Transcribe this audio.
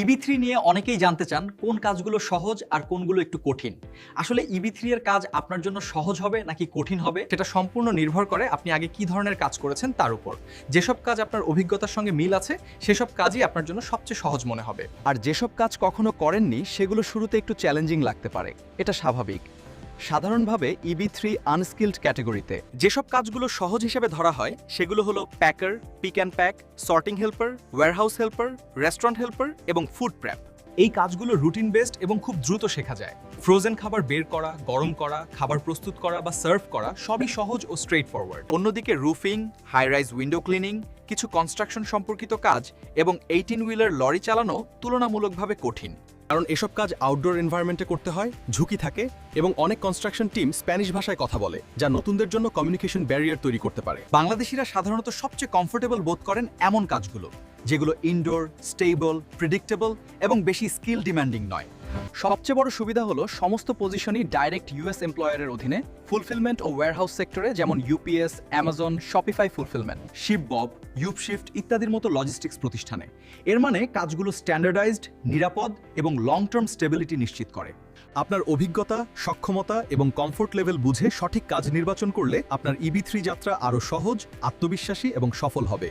ইবি three নিয়ে অনেকেই জানতে চান কোন কাজগুলো সহজ আর কোনগুলো একটু কঠিন। আসলে ইবি থ্রি এর কাজ আপনার জন্য সহজ হবে নাকি কঠিন হবে, সেটা সম্পূর্ণ নির্ভর করে আপনি আগে কি ধরনের কাজ করেছেন তার উপর। যেসব কাজ আপনার অভিজ্ঞতার সঙ্গে মিল আছে, সেসব কাজই আপনার জন্য সবচেয়ে সহজ মনে হবে। আর যেসব কাজ কখনো করেননি, সেগুলো শুরুতে একটু চ্যালেঞ্জিং লাগতে পারে। এটা স্বাভাবিক। সাধারণভাবে ইবি থ্রি আনস্কিল্ড ক্যাটাগরিতে যেসব কাজগুলো সহজ হিসেবে ধরা হয়, সেগুলো হলো packer pick and pack sorting helper warehouse helper restaurant helper এবং ফুড প্র্যাপ এই কাজগুলো রুটিন বেসড এবং খুব দ্রুত শেখা যায়। ফ্রোজেন খাবার বের করা, গরম করা, খাবার প্রস্তুত করা বা সার্ভ করা সবই সহজ ও স্ট্রেট ফরওয়ার্ড অন্যদিকে roofing high rise window cleaning কিছু কনস্ট্রাকশন সম্পর্কিত কাজ এবং এইটিন হুইলার লরি চালানো তুলনামূলকভাবে কঠিন। কারণ এসব কাজ আউটডোর এনভায়রনমেন্টে করতে হয়, ঝুঁকি থাকে এবং অনেক কনস্ট্রাকশন টিম স্প্যানিশ ভাষায় কথা বলে, যা নতুনদের জন্য কমিউনিকেশন ব্যারিয়ার তৈরি করতে পারে। বাংলাদেশিরা সাধারণত সবচেয়ে কমফোর্টেবল বোধ করেন এমন কাজগুলো, যেগুলো ইনডোর স্টেবল প্রিডিক্টেবল এবং বেশি স্কিল ডিম্যান্ডিং নয়। সবচেয়ে বড় সুবিধা হলো সমস্ত পজিশনই ডাইরেক্ট ইউএস এমপ্লয়ারের অধীনে ফুলফিলমেন্ট ও ওয়্যারহাউস সেক্টরে যেমন UPS Amazon Shopify fulfilment ShipBob Upshift ইত্যাদির মতো লজিস্টিক্স প্রতিষ্ঠানে। এর মানে কাজগুলো স্ট্যান্ডার্ডাইজড নিরাপদ এবং লং টার্ম স্টেবিলিটি নিশ্চিত করে। আপনার অভিজ্ঞতা, সক্ষমতা এবং কমফোর্ট লেভেল বুঝে সঠিক কাজ নির্বাচন করলে আপনার ইবি থ্রি যাত্রা আরও সহজ, আত্মবিশ্বাসী এবং সফল হবে।